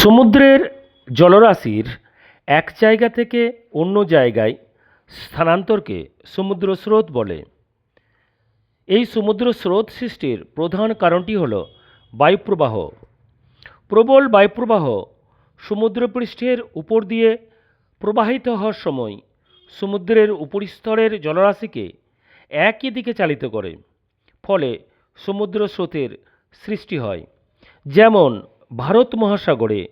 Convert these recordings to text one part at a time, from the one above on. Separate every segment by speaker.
Speaker 1: সমুদ্রের জলরাশির এক জায়গা থেকে অন্য জায়গায় স্থানান্তরকে সমুদ্র স্রোত বলে। এই সমুদ্র স্রোত সৃষ্টির প্রধান কারণটি হল বায়ুপ্রবাহ। প্রবল বায়ুপ্রবাহ সমুদ্রপৃষ্ঠের উপর দিয়ে প্রবাহিত হওয়ার সময় সমুদ্রের উপরিস্তরের জলরাশিকে একই দিকে চালিত করে, ফলে সমুদ্র স্রোতের সৃষ্টি হয়। যেমন ভারত মহাসাগরে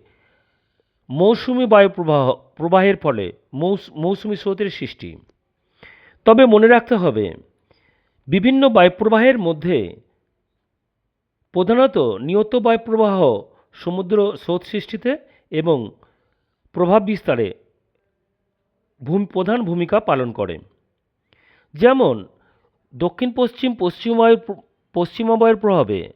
Speaker 1: মৌসুমি বায়ু প্রবাহ, প্রবাহের ফলে মৌস, মৌসুমি স্রোতের সৃষ্টি। তবে মনে রাখতে হবে, বিভিন্ন বায়ুপ্রবাহের মধ্যে প্রধানত নিয়ত বায়ুপ্রবাহ সমুদ্র স্রোত সৃষ্টিতে এবং প্রভাব বিস্তারে ভূমি, প্রধান ভূমিকা পালন করে। যেমন দক্ষিণ পশ্চিম পশ্চিম বায়ুর পশ্চিমা বায়ুর প্রভাবে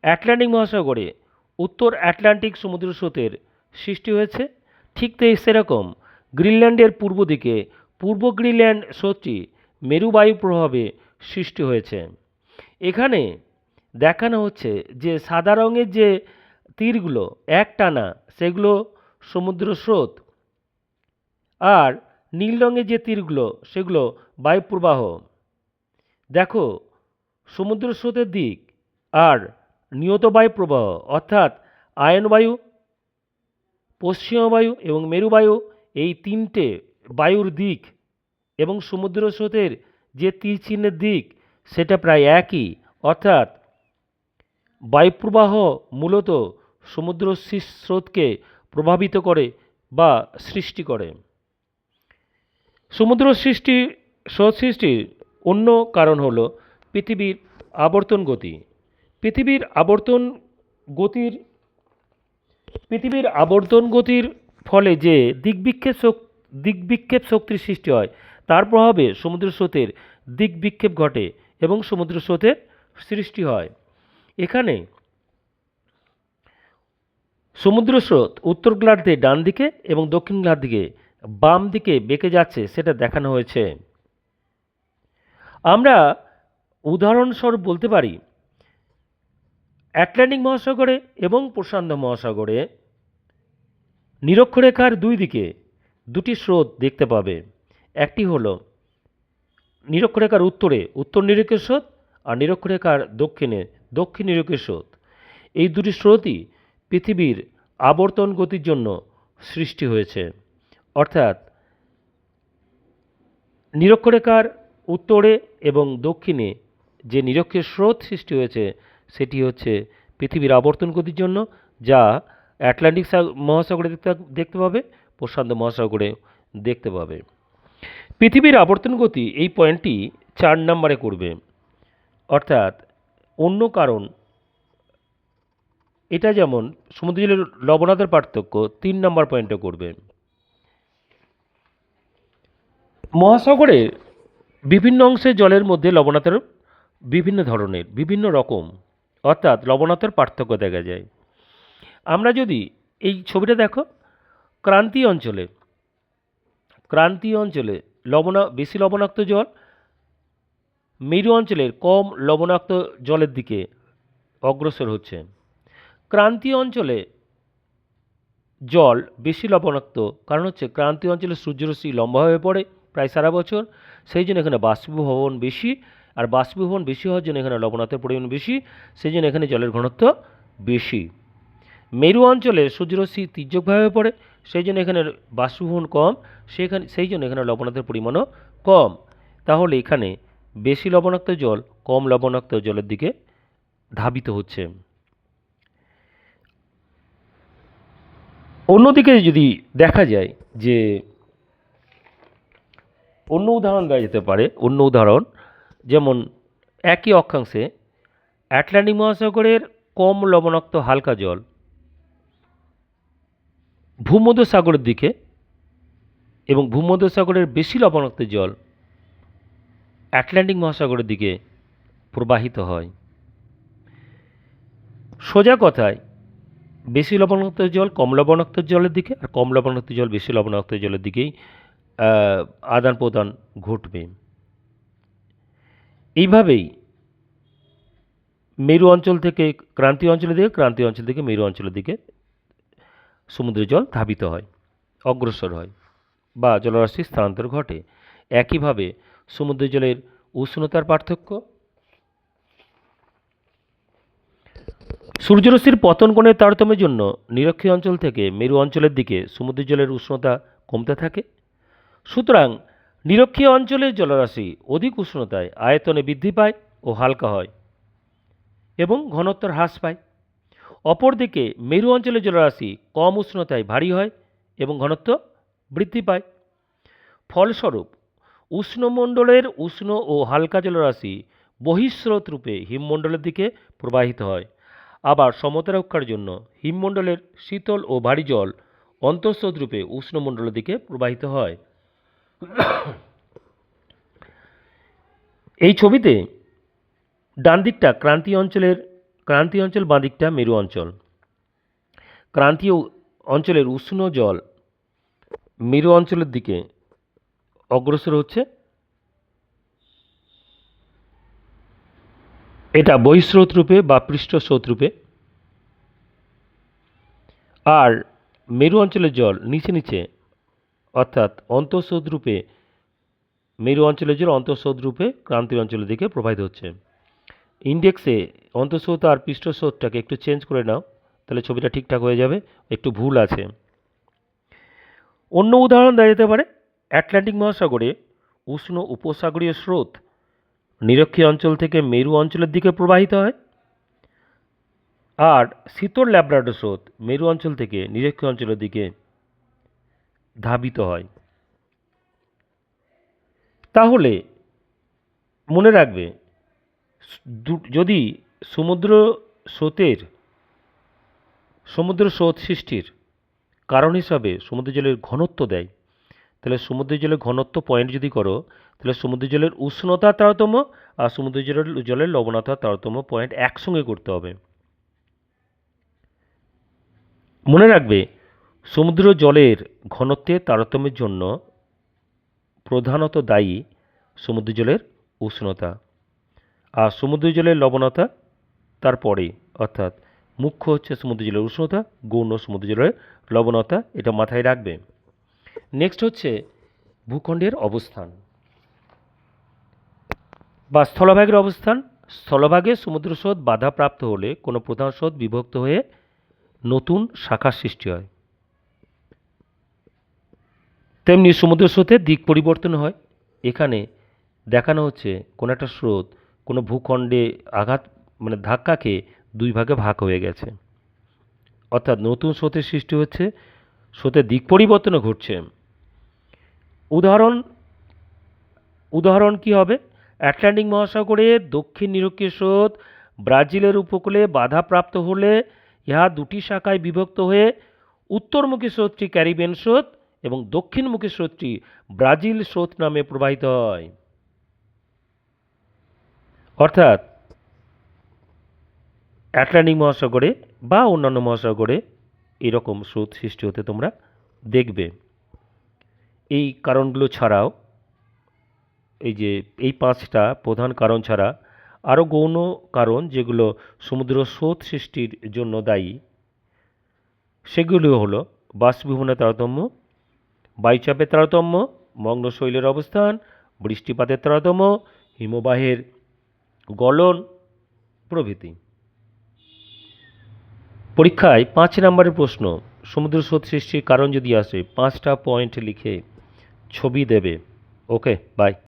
Speaker 1: অ্যাটলান্টিক মহাসাগরে উত্তর আটলান্টিক সমুদ্র স্রোতের সৃষ্টি হয়েছে। ঠিক তাই সেরকম গ্রিনল্যান্ডের পূর্ব দিকে পূর্ব গ্রিনল্যান্ড স্রোতটি মেরু বায়ু প্রভাবে সৃষ্টি হয়েছে। এখানে দেখানো হচ্ছে যে সাদা রঙের যে তীরগুলো এক টানা সেগুলো সমুদ্র স্রোত আর নীল রঙের যে তীরগুলো সেগুলো বায়ুপ্রবাহ। দেখো, সমুদ্র স্রোতের দিক আর নিয়ত বায়ু প্রবাহ, অর্থাৎ আয়ন বায়ু, পশ্চিমা বায়ু এবং মেরুবায়ু এই তিনটে বায়ুর দিক এবং সমুদ্র স্রোতের যে তীর চিহ্নের দিক, সেটা প্রায় একই। অর্থাৎ বায়ুপ্রবাহ মূলত সমুদ্র স্রোতকে প্রভাবিত করে বা সৃষ্টি করে। সমুদ্র সৃষ্টি, স্রোত সৃষ্টির অন্য কারণ হলো পৃথিবীর আবর্তন গতি। পৃথিবীর আবর্তন গতির, পৃথিবীর আবর্তন গতির ফলে যে দিকবিক্ষেপ দিকবিক্ষেপ শক্তির সৃষ্টি হয়, তার প্রভাবে সমুদ্র স্রোতের দিকবিক্ষেপ ঘটে এবং সমুদ্র স্রোতের সৃষ্টি হয়। এখানে সমুদ্র স্রোত উত্তর গ্লার্ধে ডান দিকে এবং দক্ষিণ গ্লার্দিকে বাম দিকে বেঁকে যাচ্ছে সেটা দেখানো হয়েছে। আমরা উদাহরণস্বরূপ বলতে পারি আটলান্টিক মহাসাগরে এবং প্রশান্ত মহাসাগরে নিরক্ষরেখার দুই দিকে দুটি স্রোত দেখতে পাবে। একটি হলো নিরক্ষরেখার উত্তরে উত্তর নিরক্ষের স্রোত আর নিরক্ষরেখার দক্ষিণে দক্ষিণ নিরক্ষের স্রোত। এই দুটি স্রোতই পৃথিবীর আবর্তন গতির জন্য সৃষ্টি হয়েছে। অর্থাৎ নিরক্ষরেখার উত্তরে এবং দক্ষিণে যে নিরক্ষের স্রোত সৃষ্টি হয়েছে সেটি হচ্ছে পৃথিবীর আবর্তন গতির জন্য, যা অ্যাটলান্টিক মহাসাগরে দেখতে দেখতে পাবে, প্রশান্ত মহাসাগরে দেখতে পাবে। পৃথিবীর আবর্তন গতি এই পয়েন্টটি চার নম্বরে করবে। অর্থাৎ অন্য কারণ, এটা যেমন সমুদ্র জলের লবণাতের পার্থক্য তিন নম্বর পয়েন্টে করবে। মহাসাগরের বিভিন্ন অংশে জলের মধ্যে লবণাতের বিভিন্ন ধরনের, বিভিন্ন রকম অর্থাৎ লবণাতের পার্থক্য দেখা যায়। আমরা যদি এই ছবিটা দেখো, ক্রান্তীয় অঞ্চলে ক্রান্তীয় অঞ্চলে লবণা, বেশি লবণাক্ত জল, মেরু অঞ্চলের কম লবণাক্ত জলের দিকে অগ্রসর হচ্ছে। ক্রান্তীয় অঞ্চলে জল বেশি লবণাক্ত, কারণ হচ্ছে ক্রান্তীয় অঞ্চলে সূর্যরশ্মি লম্বা হয়ে পড়ে প্রায় সারা বছর, সেই জন্য এখানে বাষ্পীভবন বেশি আর বাষ্পীভবন বেশি হওয়ার জন্য এখানে লবণাক্তের পরিমাণ বেশি সেই জন্য এখানে জলের ঘনত্ব বেশি। মেরু অঞ্চলে সূর্যরশ্মি তীর্যকভাবে পড়ে সেই জন্য এখানে বাষ্পীভবন কম, সেখানে সেই জন্য এখানে লবণাক্তের পরিমাণও কম। তাহলে এখানে বেশি লবণাক্ত জল, কম লবণাক্ত জলের দিকে ধাবিত হচ্ছে। অন্যদিকে যদি দেখা যায় যে, অন্য উদাহরণ দেওয়া যেতে পারে, অন্য উদাহরণ যেমন একই অক্ষাংশে অ্যাটলান্টিক মহাসাগরের কম লবণাক্ত হালকা জল ভূমধ্য সাগরের দিকে এবং ভূমধ্য সাগরের বেশি লবণাক্ত জল অ্যাটলান্টিক মহাসাগরের দিকে প্রবাহিত হয়। সোজা কথায়, বেশি লবণাক্ত জল কম লবণাক্ত জলের দিকে আর কম লবণাক্ত জল বেশি লবণাক্ত জলের দিকেই আদান প্রদান ঘটবে। এইভাবেই মেরু অঞ্চল থেকে ক্রান্তীয় অঞ্চলের দিকে, ক্রান্তীয় অঞ্চল থেকে মেরু অঞ্চলের দিকে সমুদ্রের জল ধাবিত হয়, অগ্রসর হয় বা জলরাশির স্থানান্তর ঘটে। একইভাবে সমুদ্রের জলের উষ্ণতার পার্থক্য। সূর্যরশ্মির পতন কোণের তারতম্যের জন্য নিরক্ষীয় অঞ্চল থেকে মেরু অঞ্চলের দিকে সমুদ্রের জলের উষ্ণতা কমতে থাকে। সুতরাং নিরক্ষীয় অঞ্চলের জলরাশি অধিক উষ্ণতায় আয়তনে বৃদ্ধি পায় ও হালকা হয় এবং ঘনত্বর হ্রাস পায়। অপরদিকে মেরু অঞ্চলের জলরাশি কম উষ্ণতায় ভারী হয় এবং ঘনত্ব বৃদ্ধি পায়। ফলস্বরূপ, উষ্ণমণ্ডলের উষ্ণ ও হালকা জলরাশি বহিঃস্রোত রূপে হিমমণ্ডলের দিকে প্রবাহিত হয়। আবার সমতা রক্ষার জন্য হিমমণ্ডলের শীতল ও ভারী জল অন্তঃস্রোত রূপে উষ্ণমণ্ডলের দিকে প্রবাহিত হয়। এই ছবিতে ডান দিকটা ক্রান্তীয় অঞ্চলের ক্রান্তীয় অঞ্চল বাঁ দিকটা মেরু অঞ্চল। ক্রান্তীয় অঞ্চলের উষ্ণ জল মেরু অঞ্চলের দিকে অগ্রসর হচ্ছে। এটা বহিঃস্রোত রূপে বা পৃষ্ঠস্রোত রূপে। আর মেরু অঞ্চলের জল নিচে নিচে অর্থাৎ অন্তঃস্রোত রূপে মেরু অঞ্চলের জল অন্তঃস্রোত রূপে ক্রান্তীয় অঞ্চলের দিকে প্রবাহিত হচ্ছে। ইন্ডেক্সে অন্তঃস্রোত আর পৃষ্ঠস্রোতটাকে একটু চেঞ্জ করে নাও, তাহলে ছবিটা ঠিকঠাক হয়ে যাবে, একটু ভুল আছে। অন্য উদাহরণ দেওয়া যেতে পারে অ্যাটলান্টিক মহাসাগরে উষ্ণ উপসাগরীয় স্রোত নিরক্ষীয় অঞ্চল থেকে মেরু অঞ্চলের দিকে প্রবাহিত হয়, আর শীতল ল্যাব্রাডোর স্রোত মেরু অঞ্চল থেকে নিরক্ষীয় অঞ্চলের দিকে ধাবিত হয়। তাহলে মনে রাখবে যদি সমুদ্র স্রোতের, সমুদ্র স্রোত সৃষ্টির কারণ হিসাবে সমুদ্র জলের ঘনত্ব দেয়, তাহলে সমুদ্র জলের ঘনত্ব পয়েন্ট যদি করো, তাহলে সমুদ্র জলের উষ্ণতা তারতম্য আর সমুদ্র জলের জলের লবণতা তারতম্য পয়েন্ট একসঙ্গে করতে হবে। মনে রাখবে সমুদ্র জলের ঘনত্বের তারতম্যের জন্য প্রধানত দায়ী সমুদ্র জলের উষ্ণতা। আর সমুদ্র জলের লবণতা তারপরে অর্থাৎ মুখ্য হচ্ছে সমুদ্র জলের উষ্ণতা, গৌণ সমুদ্র জলের লবণতা, এটা মাথায় রাখবে। নেক্সট হচ্ছে ভূখণ্ডের অবস্থান। বা স্থলভাগের অবস্থান। স্থলভাগে সমুদ্র স্রোত বাধাপ্রাপ্ত হলে কোনো প্রধান স্রোত বিভক্ত হয়ে নতুন শাখার সৃষ্টি হয়। তেমনি সমুদ্র স্রোতের দিক পরিবর্তন হয়। এখানে দেখানো হচ্ছে কোনো একটা স্রোত কোনো ভূখণ্ডে আঘাত মানে ধাক্কা খেয়ে দুই ভাগে ভাগ হয়ে গেছে। অর্থাৎ নতুন স্রোতের সৃষ্টি হচ্ছে, স্রোতের দিক পরিবর্তনও ঘটছে। উদাহরণ উদাহরণ কি হবে? অ্যাটলান্টিক মহাসাগরে দক্ষিণ নিরক্ষীয় স্রোত ব্রাজিলের উপকূলে বাধাপ্রাপ্ত হলে ইহা দুটি শাখায় বিভক্ত হয়ে উত্তরমুখী স্রোতটি ক্যারিবিয়ান স্রোত এবং দক্ষিণমুখী স্রোতটি ব্রাজিল স্রোত নামে প্রবাহিত হয়। অর্থাৎ অ্যাটলান্টিক মহাসাগরে বা অন্যান্য মহাসাগরে এরকম স্রোত সৃষ্টি হতে তোমরা দেখবে। এই কারণগুলো ছাড়াও এই যে এই পাঁচটা প্রধান কারণ ছাড়া আরও গৌণ কারণ যেগুলো সমুদ্র স্রোত সৃষ্টির জন্য দায়ী, সেগুলো হলো বাষ্পীভবনের তারতম্য বায়ুচাপের তারতম্য মগ্ন শৈলের অবস্থান বৃষ্টিপাতের তারতম্য হিমবাহের গলন প্রভৃতি। পরীক্ষায় পাঁচ নম্বরের প্রশ্ন, সমুদ্র স্রোত সৃষ্টির কারণ যদি আসে, পাঁচটা পয়েন্ট লিখে ছবি দেবে। Okay, bye.